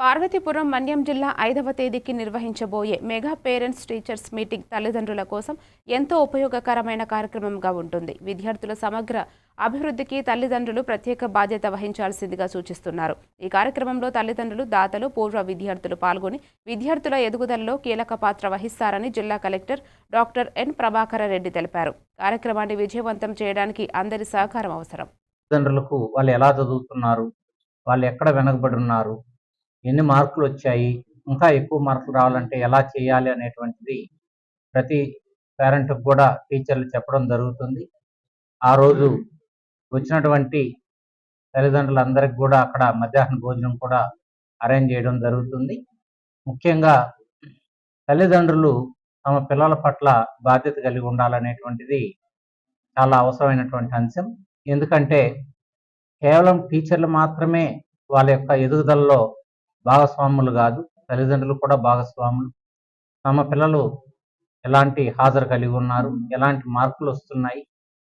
పార్వతీపురం మన్యం జిల్లా ఐదవ తేదీకి నిర్వహించబోయే మెగా పేరెంట్స్ టీచర్స్ మీటింగ్ తల్లిదండ్రుల కోసం ఎంతో ఉపయోగకరమైన కార్యక్రమంగా ఉంటుంది. విద్యార్థుల సమగ్ర అభివృద్ధికి తల్లిదండ్రులు ప్రత్యేక బాధ్యత వహించాల్సిందిగా సూచిస్తున్నారు. ఈ కార్యక్రమంలో తల్లిదండ్రులు దాతలు పూర్వ విద్యార్థులు పాల్గొని విద్యార్థుల ఎదుగుదలలో కీలక పాత్ర వహిస్తారని జిల్లా collector doctor N Prabhakara Reddy తెలిపారు. కార్యక్రమాన్ని విజయవంతం చేయడానికి అందరి సహకారం అవసరం. తల్లిదండ్రులకు వాళ్ళు ఎలా చదువుతున్నారు? వాళ్ళు ఎక్కడ వెనకబడి ఉన్నారు? ఎన్ని మార్కులు వచ్చాయి ఇంకా ఎక్కువ మార్కులు రావాలంటే ఎలా చేయాలి అనేటువంటిది ప్రతి పేరెంట్కి కూడా టీచర్లు చెప్పడం జరుగుతుంది. ఆ రోజు వచ్చినటువంటి తల్లిదండ్రులందరికి కూడా అక్కడ మధ్యాహ్న భోజనం కూడా అరేంజ్ చేయడం జరుగుతుంది. ముఖ్యంగా తల్లిదండ్రులు తమ పిల్లల పట్ల బాధ్యత కలిగి ఉండాలనేటువంటిది చాలా అవసరమైనటువంటి అంశం. ఎందుకంటే కేవలం టీచర్లు మాత్రమే వాళ్ళ యొక్క ఎదుగుదలలో భాగస్వాములు కాదు తల్లిదండ్రులు కూడా భాగస్వాములు. తమ పిల్లలు ఎలాంటి హాజరు కలిగి ఉన్నారు ఎలాంటి మార్కులు వస్తున్నాయి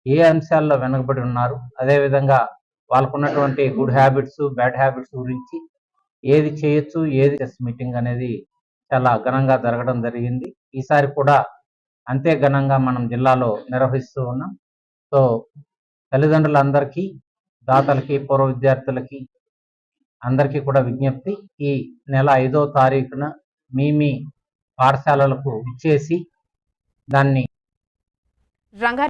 ఏ అంశాల్లో వెనుకబడి ఉన్నారు అదేవిధంగా వాళ్ళకున్నటువంటి గుడ్ హ్యాబిట్స్ బ్యాడ్ హ్యాబిట్స్ గురించి ఏది చేయొచ్చు ఏది చెస్ మీటింగ్ అనేది చాలా ఘనంగా జరగడం జరిగింది. ఈసారి కూడా అంతే ఘనంగా మనం జిల్లాలో నిర్వహిస్తూ ఉన్నాం. సో తల్లిదండ్రులందరికీ దాతలకి పూర్వ విద్యార్థులకి అందరికీ కూడా విజ్ఞప్తి ఈ నెల ఐదో తారీఖున మీ మీ పాఠశాలలకు ఇచ్చేసి దాన్ని రంగా